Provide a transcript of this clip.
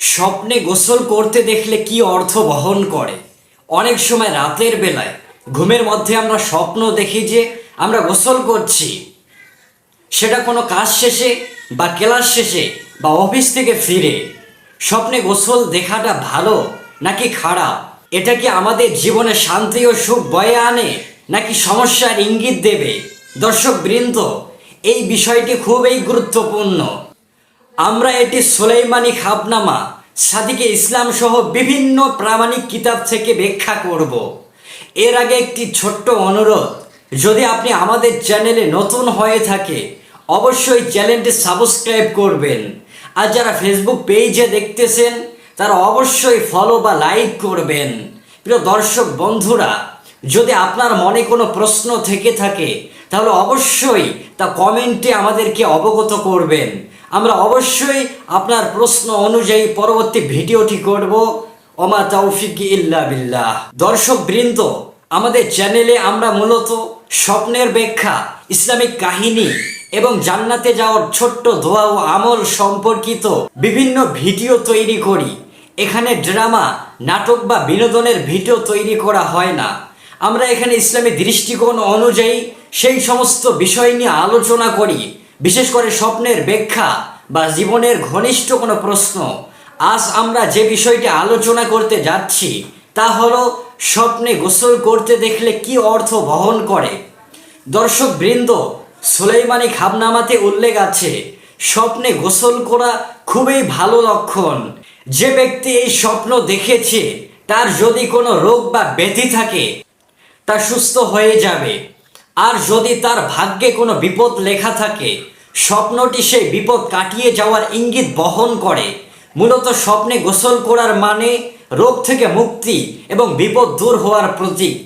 স্বপ্নে গোসল করতে দেখলে কি অর্থ বহন করে? অনেক সময় রাতের বেলায় ঘুমের মধ্যে আমরা স্বপ্ন দেখি যে আমরা গোসল করছি। সেটা কোনো কাজ শেষে বা ক্লাস শেষে বা অফিস থেকে ফিরে। স্বপ্নে গোসল দেখাটা ভালো নাকি খারাপ? এটা কি আমাদের জীবনে শান্তি ও সুখ বয়ে আনে নাকি সমস্যার ইঙ্গিত দেবে? দর্শক বৃন্দ, এই বিষয়টি খুবই গুরুত্বপূর্ণ। আমরা এটি সোলাইমানি খাবনামা সাদিকে ইসলাম সহ বিভিন্ন প্রামাণিক কিতাব থেকে ব্যাখ্যা করব। এর আগে একটি ছোট্ট অনুরোধ, যদি আপনি আমাদের চ্যানেলে নতুন হয়ে থাকে, অবশ্যই চ্যানেলটি সাবস্ক্রাইব করবেন। আর যারা ফেসবুক পেজে দেখতেছেন, তারা অবশ্যই ফলো বা লাইক করবেন। প্রিয় দর্শক বন্ধুরা যদি আপনার মনে কোনো প্রশ্ন থেকে থাকে, তাহলে অবশ্যই তা কমেন্টে আমাদেরকে অবগত করবেন। আমরা অবশ্যই আপনার প্রশ্ন অনুযায়ী পরবর্তী ভিডিওটি করব। ওমা তৌফিক ইল্লা বিল্লাহ। দর্শক বৃন্দ আমাদের চ্যানেলে আমরা মূলত স্বপ্নের ব্যাখ্যা, ইসলামিক কাহিনী এবং জান্নাতে যাওয়ার ছোট্ট দোয়া ও আমল সম্পর্কিত বিভিন্ন ভিডিও তৈরি করি। এখানে ড্রামা, নাটক বা বিনোদনের ভিডিও তৈরি করা হয় না। আমরা এখানে ইসলামী দৃষ্টিকোণ অনুযায়ী সেই সমস্ত বিষয় নিয়ে আলোচনা করি। বিশেষ করে স্বপ্নের ব্যাখ্যা বা জীবনের ঘনিষ্ঠ কোনো প্রশ্ন। আজ আমরা যে বিষয়টি আলোচনা করতে যাচ্ছি, তা হলো স্বপ্নে গোসল করতে দেখলে কি অর্থ বহন করে? দর্শক বৃন্দ সুলাইমানি খাবনামাতে উল্লেখ আছে, স্বপ্নে গোসল করা খুবই ভালো লক্ষণ। যে ব্যক্তি এই স্বপ্ন দেখেছে, তার যদি কোনো রোগ বা ব্যাধি থাকে তা সুস্থ হয়ে যাবে। আর যদি তার ভাগ্যে কোনো বিপদ লেখা থাকে, স্বপ্নটি সেই বিপদ কাটিয়ে যাওয়ার ইঙ্গিত বহন করে। মূলত স্বপ্নে গোসল করার মানে রোগ থেকে মুক্তি এবং বিপদ দূর হওয়ার প্রতীক।